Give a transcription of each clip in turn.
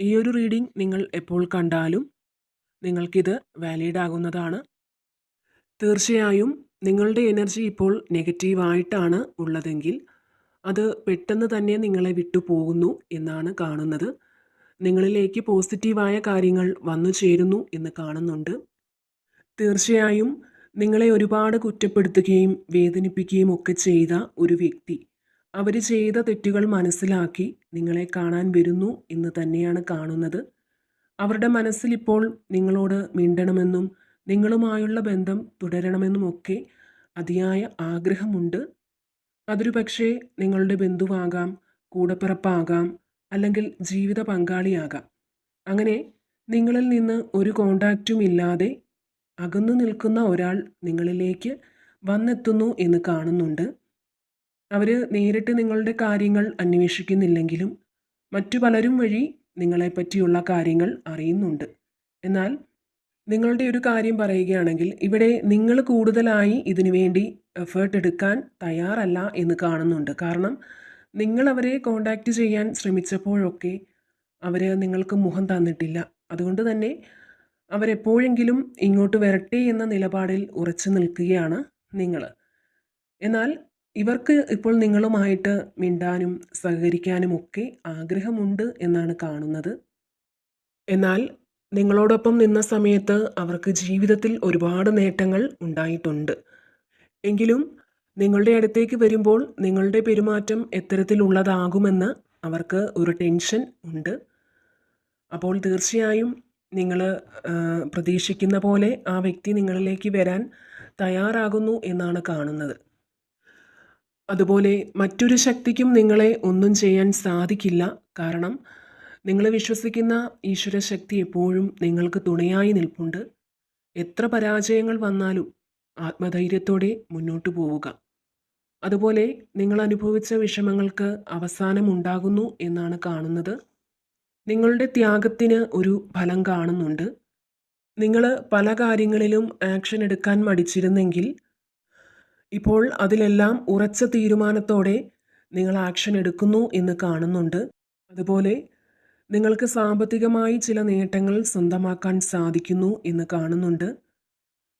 ഈ ഒരു റീഡിംഗ് നിങ്ങൾ എപ്പോൾ കണ്ടാലും നിങ്ങൾക്കിത് വാലിഡ് ആകുന്നതാണ്. തീർച്ചയായും നിങ്ങളുടെ എനർജി ഇപ്പോൾ നെഗറ്റീവായിട്ടാണ് ഉള്ളതെങ്കിൽ അത് പെട്ടെന്ന് തന്നെ നിങ്ങളെ വിട്ടുപോകുന്നു എന്നാണ് കാണുന്നത്. നിങ്ങളിലേക്ക് പോസിറ്റീവായ കാര്യങ്ങൾ വന്നു ചേരുന്നു എന്ന് കാണുന്നുണ്ട്. തീർച്ചയായും നിങ്ങളെ ഒരുപാട് കുറ്റപ്പെടുത്തുകയും വേദനിപ്പിക്കുകയും ഒക്കെ ചെയ്ത ഒരു വ്യക്തി അവർ ചെയ്ത തെറ്റുകൾ മനസ്സിലാക്കി നിങ്ങളെ കാണാൻ വരുന്നു എന്ന് തന്നെയാണ് കാണുന്നത്. അവരുടെ മനസ്സിലിപ്പോൾ നിങ്ങളോട് മിണ്ടണമെന്നും നിങ്ങളുമായുള്ള ബന്ധം തുടരണമെന്നുമൊക്കെ അതിയായ ആഗ്രഹമുണ്ട്. അതൊരു പക്ഷേ നിങ്ങളുടെ ബന്ധുവാകാം കൂടപ്പിറപ്പാകാം അല്ലെങ്കിൽ ജീവിത പങ്കാളിയാകാം. അങ്ങനെ നിങ്ങളിൽ നിന്ന് ഒരു കോണ്ടാക്റ്റും ഇല്ലാതെ അകന്നു നിൽക്കുന്ന ഒരാൾ നിങ്ങളിലേക്ക് വന്നെത്തുന്നു എന്ന് കാണുന്നുണ്ട്. അവർ നേരിട്ട് നിങ്ങളുടെ കാര്യങ്ങൾ അന്വേഷിക്കുന്നില്ലെങ്കിലും മറ്റു പലരും വഴി നിങ്ങളെപ്പറ്റിയുള്ള കാര്യങ്ങൾ അറിയുന്നുണ്ട്. എന്നാൽ നിങ്ങളുടെ ഒരു കാര്യം പറയുകയാണെങ്കിൽ ഇവിടെ നിങ്ങൾ കൂടുതലായി ഇതിനു വേണ്ടി എഫേർട്ട് എടുക്കാൻ തയ്യാറല്ല എന്ന് കാണുന്നുണ്ട്. കാരണം നിങ്ങൾ അവരെ കോണ്ടാക്റ്റ് ചെയ്യാൻ ശ്രമിച്ചപ്പോഴൊക്കെ അവർ നിങ്ങൾക്ക് മുഖം തന്നിട്ടില്ല. അതുകൊണ്ട് തന്നെ അവരെപ്പോഴെങ്കിലും ഇങ്ങോട്ട് വരട്ടെ എന്ന നിലപാടിൽ ഉറച്ചു നിൽക്കുകയാണ് നിങ്ങൾ എന്നാൽ ഇവർക്ക് ഇപ്പോൾ നിങ്ങളുമായിട്ട് മിണ്ടാനും സഹകരിക്കാനും ഒക്കെ ആഗ്രഹമുണ്ട് എന്നാണ് കാണുന്നത്. എന്നാൽ നിങ്ങളോടൊപ്പം നിന്ന സമയത്ത് അവർക്ക് ജീവിതത്തിൽ ഒരുപാട് നേട്ടങ്ങൾ ഉണ്ടായിട്ടുണ്ട്. എങ്കിലും നിങ്ങളുടെ അടുത്തേക്ക് വരുമ്പോൾ നിങ്ങളുടെ പെരുമാറ്റം എത്തരത്തിലുള്ളതാകുമെന്ന് അവർക്ക് ഒരു ടെൻഷൻ ഉണ്ട്. അപ്പോൾ തീർച്ചയായും നിങ്ങൾ പ്രതീക്ഷിക്കുന്ന പോലെ ആ വ്യക്തി നിങ്ങളിലേക്ക് വരാൻ തയ്യാറാകുന്നു എന്നാണ് കാണുന്നത്. അതുപോലെ മറ്റൊരു ശക്തിക്കും നിങ്ങളെ ഒന്നും ചെയ്യാൻ സാധിക്കില്ല. കാരണം നിങ്ങൾ വിശ്വസിക്കുന്ന ഈശ്വര ശക്തി എപ്പോഴും നിങ്ങൾക്ക് തുണയായി നിൽപ്പുണ്ട്. എത്ര പരാജയങ്ങൾ വന്നാലും ആത്മധൈര്യത്തോടെ മുന്നോട്ട് പോവുക. അതുപോലെ നിങ്ങൾ അനുഭവിച്ച വിഷമങ്ങൾക്ക് അവസാനമുണ്ടാകുന്നു എന്നാണ് കാണുന്നത്. നിങ്ങളുടെ ത്യാഗത്തിന് ഒരു ഫലം കാണുന്നുണ്ട്. നിങ്ങൾ പല കാര്യങ്ങളിലും ആക്ഷൻ എടുക്കാൻ മടിച്ചിരുന്നെങ്കിൽ ഇപ്പോൾ അതിലെല്ലാം ഉറച്ച തീരുമാനത്തോടെ നിങ്ങൾ ആക്ഷൻ എടുക്കുന്നു എന്ന് കാണുന്നുണ്ട്. അതുപോലെ നിങ്ങൾക്ക് സാമ്പത്തികമായി ചില നേട്ടങ്ങൾ സ്വന്തമാക്കാൻ സാധിക്കുന്നു എന്ന് കാണുന്നുണ്ട്.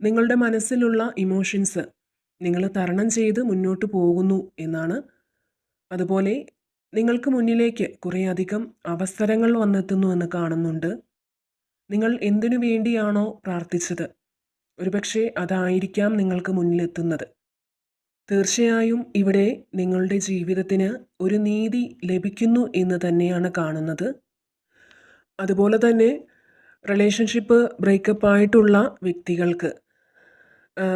നിങ്ങളുടെ മനസ്സിലുള്ള ഇമോഷൻസ് നിങ്ങൾ തരണം ചെയ്ത് മുന്നോട്ട് പോകുന്നു എന്നാണ്. അതുപോലെ നിങ്ങൾക്ക് മുന്നിലേക്ക് കുറേയധികം അവസരങ്ങൾ വന്നെത്തുന്നു എന്ന് കാണുന്നുണ്ട്. നിങ്ങൾ എന്തിനു വേണ്ടിയാണോ പ്രാർത്ഥിച്ചത്? ഒരുപക്ഷെ അതായിരിക്കാം നിങ്ങൾക്ക് മുന്നിലെത്തുന്നത്. തീർച്ചയായും ഇവിടെ നിങ്ങളുടെ ജീവിതത്തിന് ഒരു നീതി ലഭിക്കുന്നു എന്ന് തന്നെയാണ് കാണുന്നത്. അതുപോലെ തന്നെ റിലേഷൻഷിപ്പ് ബ്രേക്കപ്പ് ആയിട്ടുള്ള വ്യക്തികൾക്ക്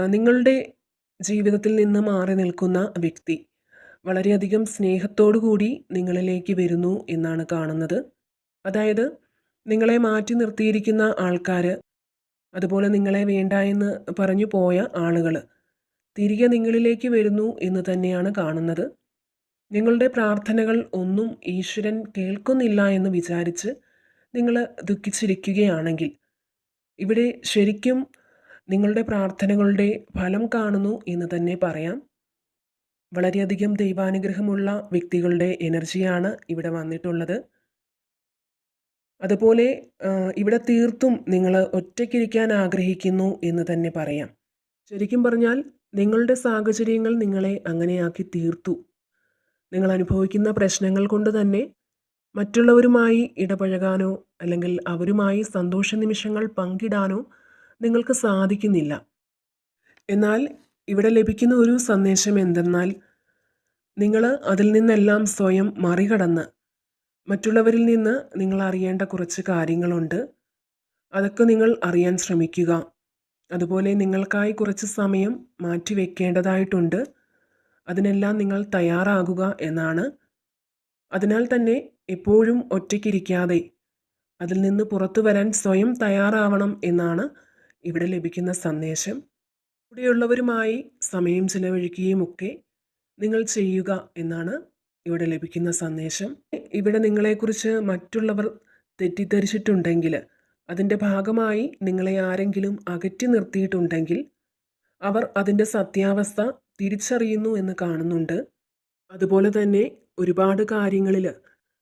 നിങ്ങളുടെ ജീവിതത്തിൽ നിന്ന് മാറി നിൽക്കുന്ന വ്യക്തി വളരെയധികം സ്നേഹത്തോടു കൂടി നിങ്ങളിലേക്ക് വരുന്നു എന്നാണ് കാണുന്നത്. അതായത് നിങ്ങളെ മാറ്റി നിർത്തിയിരിക്കുന്ന ആൾക്കാർ അതുപോലെ നിങ്ങളെ വേണ്ട എന്ന് പറഞ്ഞു പോയ ആളുകൾ തിരികെ നിങ്ങളിലേക്ക് വരുന്നു എന്ന് തന്നെയാണ് കാണുന്നത്. നിങ്ങളുടെ പ്രാർത്ഥനകൾ ഒന്നും ഈശ്വരൻ കേൾക്കുന്നില്ല എന്ന് വിചാരിച്ച് നിങ്ങൾ ദുഃഖിച്ചിരിക്കുകയാണെങ്കിൽ ഇവിടെ ശരിക്കും നിങ്ങളുടെ പ്രാർത്ഥനകളുടെ ഫലം കാണുന്നു എന്ന് തന്നെ പറയാം. വളരെയധികം ദൈവാനുഗ്രഹമുള്ള വ്യക്തികളുടെ എനർജിയാണ് ഇവിടെ വന്നിട്ടുള്ളത്. അതുപോലെ ഇവിടെ തീർത്തും നിങ്ങൾ ഒറ്റയ്ക്കിരിക്കാൻ ആഗ്രഹിക്കുന്നു എന്ന് തന്നെ പറയാം. ശരിക്കും പറഞ്ഞാൽ നിങ്ങളുടെ സാഹചര്യങ്ങൾ നിങ്ങളെ അങ്ങനെയാക്കി തീർത്തു. നിങ്ങൾ അനുഭവിക്കുന്ന പ്രശ്നങ്ങൾ കൊണ്ട് തന്നെ മറ്റുള്ളവരുമായി ഇടപഴകാനോ അല്ലെങ്കിൽ അവരുമായി സന്തോഷ നിമിഷങ്ങൾ പങ്കിടാനോ നിങ്ങൾക്ക് സാധിക്കുന്നില്ല. എന്നാൽ ഇവിടെ ലഭിക്കുന്ന ഒരു സന്ദേശം എന്തെന്നാൽ നിങ്ങൾ അതിൽ നിന്നെല്ലാം സ്വയം മറികടന്ന് മറ്റുള്ളവരിൽ നിന്ന് നിങ്ങൾ അറിയേണ്ട കുറച്ച് കാര്യങ്ങളുണ്ട്. അതൊക്കെ നിങ്ങൾ അറിയാൻ ശ്രമിക്കുക. അതുപോലെ നിങ്ങൾക്കായി കുറച്ച് സമയം മാറ്റിവെക്കേണ്ടതായിട്ടുണ്ട് അതിനെല്ലാം നിങ്ങൾ തയ്യാറാകുക എന്നാണ്. അതിനാൽ തന്നെ എപ്പോഴും ഒറ്റയ്ക്കിരിക്കാതെ അതിൽ നിന്ന് പുറത്തു വരാൻ സ്വയം തയ്യാറാവണം എന്നാണ് ഇവിടെ ലഭിക്കുന്ന സന്ദേശം. കൂടെയുള്ളവരുമായി സമയം ചിലവഴിക്കുകയും ഒക്കെ നിങ്ങൾ ചെയ്യുക എന്നാണ് ഇവിടെ ലഭിക്കുന്ന സന്ദേശം. ഇവിടെ നിങ്ങളെക്കുറിച്ച് മറ്റുള്ളവർ തെറ്റിദ്ധരിച്ചിട്ടുണ്ടെങ്കിൽ അതിന്റെ ഭാഗമായി നിങ്ങളെ ആരെങ്കിലും അകറ്റി നിർത്തിയിട്ടുണ്ടെങ്കിൽ അവർ അതിന്റെ സത്യാവസ്ഥ തിരിച്ചറിയുന്നു എന്ന് കാണുന്നുണ്ട്. അതുപോലെ തന്നെ ഒരുപാട് കാര്യങ്ങളിൽ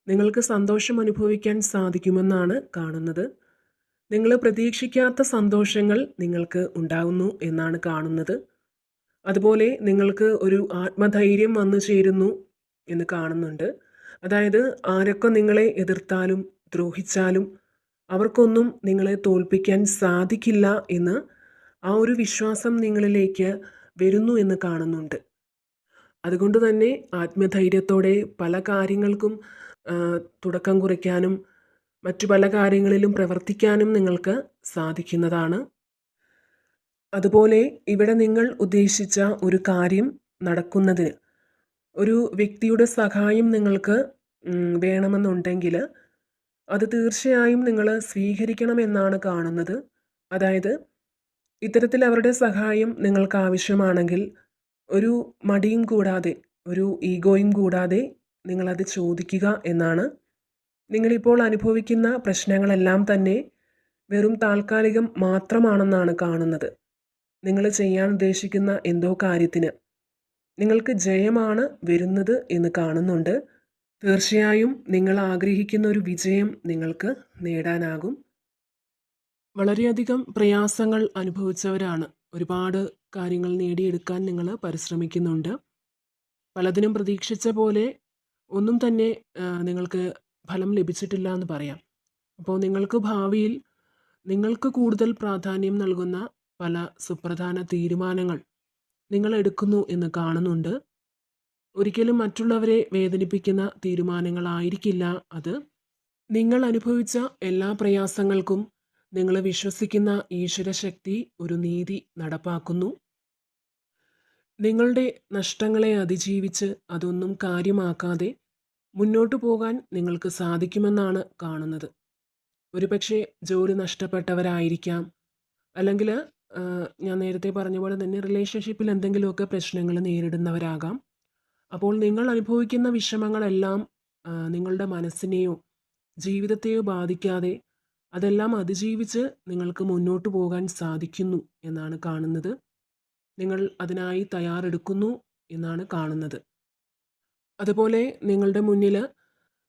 നിങ്ങൾക്ക് സന്തോഷം അനുഭവിക്കാൻ സാധിക്കുമെന്നാണ് കാണുന്നത്. നിങ്ങൾ പ്രതീക്ഷിക്കാത്ത സന്തോഷങ്ങൾ നിങ്ങൾക്ക് ഉണ്ടാകുന്നു എന്നാണ് കാണുന്നത്. അതുപോലെ നിങ്ങൾക്ക് ഒരു ആത്മധൈര്യം വന്നു ചേരുന്നു എന്ന് കാണുന്നുണ്ട്. അതായത് ആരൊക്കെ നിങ്ങളെ എതിർത്താലും ദ്രോഹിച്ചാലും അവർക്കൊന്നും നിങ്ങളെ തോൽപ്പിക്കാൻ സാധിക്കില്ല എന്ന് ആ ഒരു വിശ്വാസം നിങ്ങളിലേക്ക് വരുന്നു എന്ന് കാണുന്നുണ്ട്. അതുകൊണ്ട് തന്നെ ആത്മധൈര്യത്തോടെ പല കാര്യങ്ങൾക്കും തുടക്കം കുറിക്കാനും മറ്റു പല കാര്യങ്ങളിലും പ്രവർത്തിക്കാനും നിങ്ങൾക്ക് സാധിക്കുന്നതാണ്. അതുപോലെ ഇവിടെ നിങ്ങൾ ഉദ്ദേശിച്ച ഒരു കാര്യം നടക്കുന്നതിന് ഒരു വ്യക്തിയുടെ സഹായം നിങ്ങൾക്ക് വേണമെന്നുണ്ടെങ്കിൽ അത് തീർച്ചയായും നിങ്ങൾ സ്വീകരിക്കണമെന്നാണ് കാണുന്നത്. അതായത് ഇത്തരത്തിൽ അവരുടെ സഹായം നിങ്ങൾക്ക് ആവശ്യമാണെങ്കിൽ ഒരു മടിയും കൂടാതെ ഒരു ഈഗോയും കൂടാതെ നിങ്ങളത് ചോദിക്കുക എന്നാണ്. നിങ്ങളിപ്പോൾ അനുഭവിക്കുന്ന പ്രശ്നങ്ങളെല്ലാം തന്നെ വെറും താൽക്കാലികം മാത്രമാണെന്നാണ് കാണുന്നത്. നിങ്ങൾ ചെയ്യാൻ ഉദ്ദേശിക്കുന്ന എന്തോ കാര്യത്തിന്. നിങ്ങൾക്ക് ജയമാണ് വരുന്നത് എന്ന് കാണുന്നുണ്ട്. തീർച്ചയായും നിങ്ങൾ ആഗ്രഹിക്കുന്ന ഒരു വിജയം നിങ്ങൾക്ക് നേടാനാകും. വളരെയധികം പ്രയാസങ്ങൾ അനുഭവിച്ചവരാണ്. ഒരുപാട് കാര്യങ്ങൾ നേടിയെടുക്കാൻ നിങ്ങൾ പരിശ്രമിക്കുന്നുണ്ട്. പലതിനും പ്രതീക്ഷിച്ച പോലെ ഒന്നും തന്നെ നിങ്ങൾക്ക് ഫലം ലഭിച്ചിട്ടില്ല എന്ന് പറയാം. അപ്പോൾ നിങ്ങൾക്ക് ഭാവിയിൽ നിങ്ങൾക്ക് കൂടുതൽ പ്രാധാന്യം നൽകുന്ന പല സുപ്രധാന തീരുമാനങ്ങൾ നിങ്ങൾ എടുക്കുന്നു എന്ന് കാണുന്നുണ്ട്. ഒരിക്കലും മറ്റുള്ളവരെ വേദനിപ്പിക്കുന്ന തീരുമാനങ്ങളായിരിക്കില്ല അത്. നിങ്ങൾ അനുഭവിച്ച എല്ലാ പ്രയാസങ്ങൾക്കും നിങ്ങൾ വിശ്വസിക്കുന്ന ഈശ്വരശക്തി ഒരു നീതി നടപ്പാക്കുന്നു. നിങ്ങളുടെ നഷ്ടങ്ങളെ അതിജീവിച്ച് അതൊന്നും കാര്യമാക്കാതെ മുന്നോട്ടു പോകാൻ നിങ്ങൾക്ക് സാധിക്കുമെന്നാണ് കാണുന്നത്. ഒരുപക്ഷെ ജോലി നഷ്ടപ്പെട്ടവരായിരിക്കാം. അല്ലെങ്കിൽ ഞാൻ നേരത്തെ പറഞ്ഞ പോലെ തന്നെ റിലേഷൻഷിപ്പിൽ എന്തെങ്കിലുമൊക്കെ പ്രശ്നങ്ങൾ നേരിടുന്നവരാകാം. അപ്പോൾ നിങ്ങൾ അനുഭവിക്കുന്ന വിഷമങ്ങളെല്ലാം നിങ്ങളുടെ മനസ്സിനെയോ ജീവിതത്തെയോ ബാധിക്കാതെ അതെല്ലാം അതിജീവിച്ച് നിങ്ങൾക്ക് മുന്നോട്ട് പോകാൻ സാധിക്കുന്നു എന്നാണ് കാണുന്നത്. നിങ്ങൾ അതിനായി തയ്യാറെടുക്കുന്നു എന്നാണ് കാണുന്നത്. അതുപോലെ നിങ്ങളുടെ മുന്നിൽ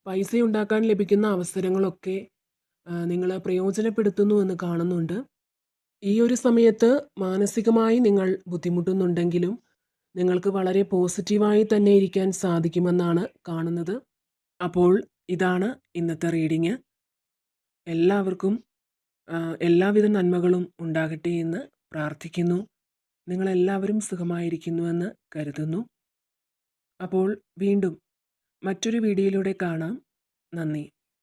പൈസ ഉണ്ടാക്കാൻ ലഭിക്കുന്ന അവസരങ്ങളൊക്കെ നിങ്ങൾ പ്രയോജനപ്പെടുത്തുന്നു എന്ന് കാണുന്നുണ്ട്. ഈ ഒരു സമയത്ത് മാനസികമായി നിങ്ങൾ ബുദ്ധിമുട്ടുന്നുണ്ടെങ്കിലും നിങ്ങൾക്ക് വളരെ പോസിറ്റീവായി തന്നെ ഇരിക്കാൻ സാധിക്കുമെന്നാണ് കാണുന്നത്. അപ്പോൾ ഇതാണ് ഇന്നത്തെ റീഡിങ് എല്ലാവർക്കും എല്ലാവിധ നന്മകളും ഉണ്ടാകട്ടെ എന്ന് പ്രാർത്ഥിക്കുന്നു. നിങ്ങളെല്ലാവരും സുഖമായിരിക്കുന്നുവെന്ന് കരുതുന്നു. അപ്പോൾ വീണ്ടും മറ്റൊരു വീഡിയോയിലൂടെ കാണാം. നന്ദി.